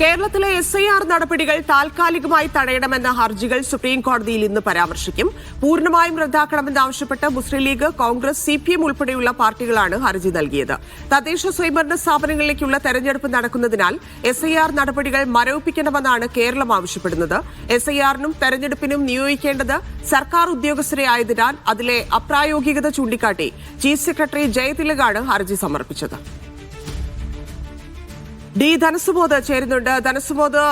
കേരളത്തിലെ S I R നടപടികൾ താൽക്കാലികമായി തടയണമെന്ന ഹർജികൾ സുപ്രീം കോടതിയിൽ ഇന്ന് പരാമർശിക്കും. പൂർണമായും റദ്ദാക്കണമെന്നാവശ്യപ്പെട്ട് Muslim League Congress C P M ഉൾപ്പെടെയുള്ള പാർട്ടികളാണ് ഹർജി നൽകിയത്. തദ്ദേശ സ്വയംഭരണ സ്ഥാപനങ്ങളിലേക്കുള്ള തെരഞ്ഞെടുപ്പ് നടക്കുന്നതിനാൽ എസ് ഐ ആർ നടപടികൾ മരവിപ്പിക്കണമെന്നാണ് കേരളം ആവശ്യപ്പെടുന്നത്. എസ് ഐ ആറിനും തെരഞ്ഞെടുപ്പിനും നിയോഗിക്കേണ്ടത് സർക്കാർ ഉദ്യോഗസ്ഥരെ ആയതിനാൽ അതിലെ അപ്രായോഗികത ചൂണ്ടിക്കാട്ടി ചീഫ് സെക്രട്ടറി ജയതിലകാണ് ഹർജി സമർപ്പിച്ചത്. ഡി ധനസുബോധ് ചേരുന്നുണ്ട്. ധനസുബോധ്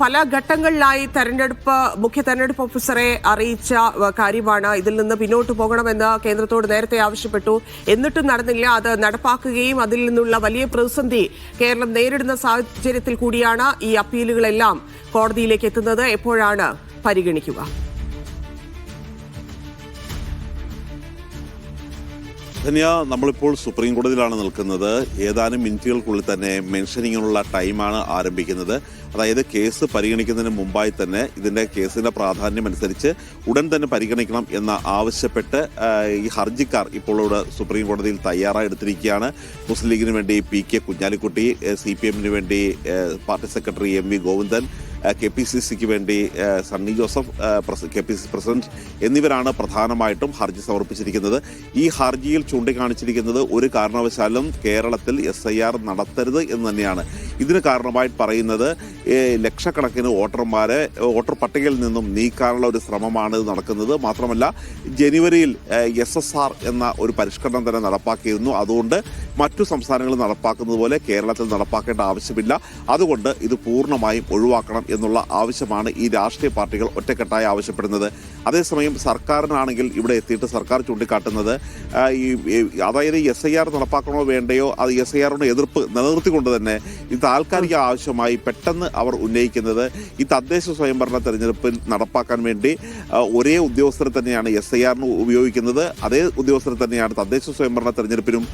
പല ഘട്ടങ്ങളിലായി തെരഞ്ഞെടുപ്പ് മുഖ്യ തെരഞ്ഞെടുപ്പ് ഓഫീസറെ അറിയിച്ച കാര്യമാണ് ഇതിൽ നിന്ന് പിന്നോട്ട് പോകണമെന്ന് കേന്ദ്രത്തോട് നേരത്തെ ആവശ്യപ്പെട്ടു. എന്നിട്ടും നടന്നില്ല. അത് നടപ്പാക്കുകയും അതിൽ നിന്നുള്ള വലിയ പ്രതിസന്ധി കേരളം നേരിടുന്ന സാഹചര്യത്തിൽ കൂടിയാണ് ഈ അപ്പീലുകളെല്ലാം കോടതിയിലേക്ക് എത്തുന്നത്. എപ്പോഴാണ് പരിഗണിക്കുക? ധന്യ നമ്മളിപ്പോൾ സുപ്രീം കോടതിയിലാണ് നിൽക്കുന്നത്. ഏതാനും മിനിറ്റുകൾക്കുള്ളിൽ തന്നെ മെൻഷനിങ്ങിനുള്ള ടൈമാണ് ആരംഭിക്കുന്നത്. അതായത് കേസ് പരിഗണിക്കുന്നതിന് മുമ്പായി തന്നെ ഇതിന്റെ കേസിന്റെ പ്രാധാന്യം അനുസരിച്ച് ഉടൻ തന്നെ പരിഗണിക്കണം എന്ന ആവശ്യപ്പെട്ട് ഈ ഹർജിക്കാർ ഇപ്പോൾ ഇവിടെ സുപ്രീം കോടതിയിൽ തയ്യാറായി എടുത്തിരിക്കുകയാണ്. മുസ്ലിം ലീഗിന് വേണ്ടി P K Kunhalikutty C P എമ്മിന് വേണ്ടി party secretary M V Govindan K P C സിക്ക് വേണ്ടി Sunny Joseph K P C president എന്നിവരാണ് പ്രധാനമായിട്ടും ഹർജി സമർപ്പിച്ചിരിക്കുന്നത്. ഈ ഹർജിയിൽ ചൂണ്ടിക്കാണിച്ചിരിക്കുന്നത് ഒരു കാരണവശാലും കേരളത്തിൽ എസ് ഐ ആർ നടത്തരുത് എന്ന് തന്നെയാണ്. ഇതിന് കാരണമായിട്ട് പറയുന്നത് ലക്ഷക്കണക്കിന് വോട്ടർമാരെ വോട്ടർ പട്ടികയിൽ നിന്നും നീക്കാനുള്ള ഒരു ശ്രമമാണ് നടക്കുന്നത്. മാത്രമല്ല ജനുവരിയിൽ എസ് എസ് ആർ എന്ന ഒരു പരിഷ്കരണം തന്നെ നടപ്പാക്കിയിരുന്നു. അതുകൊണ്ട് മറ്റു സംസ്ഥാനങ്ങളിൽ നടപ്പാക്കുന്നത് പോലെ കേരളത്തിൽ നടപ്പാക്കേണ്ട ആവശ്യമില്ല. അതുകൊണ്ട് ഇത് പൂർണമായും ഒഴിവാക്കണം എന്നുള്ള ആവശ്യമാണ് ഈ രാഷ്ട്രീയ പാർട്ടികൾ ഒറ്റക്കെട്ടായി ആവശ്യപ്പെടുന്നത്. അതേസമയം സർക്കാരിനാണെങ്കിൽ ഇവിടെ എത്തിയിട്ട് സർക്കാർ ചൂണ്ടിക്കാട്ടുന്നത് ഈ അതായത് എസ് ഐ ആർ നടപ്പാക്കണോ വേണ്ടയോ അത് എസ് ഐ ആറിന്റെ എതിർപ്പ് നിലനിർത്തിക്കൊണ്ട് തന്നെ ഈ താൽക്കാലിക ആവശ്യമായി പെട്ടെന്ന് അവർ ഉന്നയിക്കുന്നത് ഈ തദ്ദേശ സ്വയംഭരണ തെരഞ്ഞെടുപ്പിൽ നടപ്പാക്കാൻ വേണ്ടി ഒരേ ഉദ്യോഗസ്ഥരെ തന്നെയാണ് എസ് ഐ ആറിന് ഉപയോഗിക്കുന്നത്. അതേ ഉദ്യോഗസ്ഥരെ തന്നെയാണ് തദ്ദേശ സ്വയംഭരണ തെരഞ്ഞെടുപ്പിനും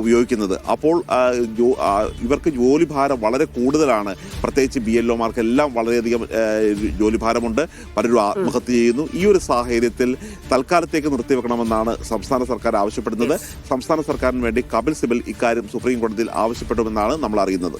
ഉപയോഗിക്കുന്നത്. അപ്പോൾ ഇവർക്ക് ജോലിഭാരം വളരെ കൂടുതലാണ്. പ്രത്യേകിച്ച് ബി എൽ ഒമാർക്കെല്ലാം വളരെയധികം ജോലിഭാരമുണ്ട്. പലരും ആത്മഹത്യ ചെയ്യുന്നു. ഈ ഒരു സാഹചര്യത്തിൽ തൽക്കാലത്തേക്ക് നിർത്തിവെക്കണമെന്നാണ് സംസ്ഥാന സർക്കാർ ആവശ്യപ്പെടുന്നത്. സംസ്ഥാന സർക്കാരിന് വേണ്ടി കപിൽ സിബൽ ഇക്കാര്യം സുപ്രീം കോടതിയിൽ ആവശ്യപ്പെടുമെന്നാണ് നമ്മൾ അറിയുന്നത്.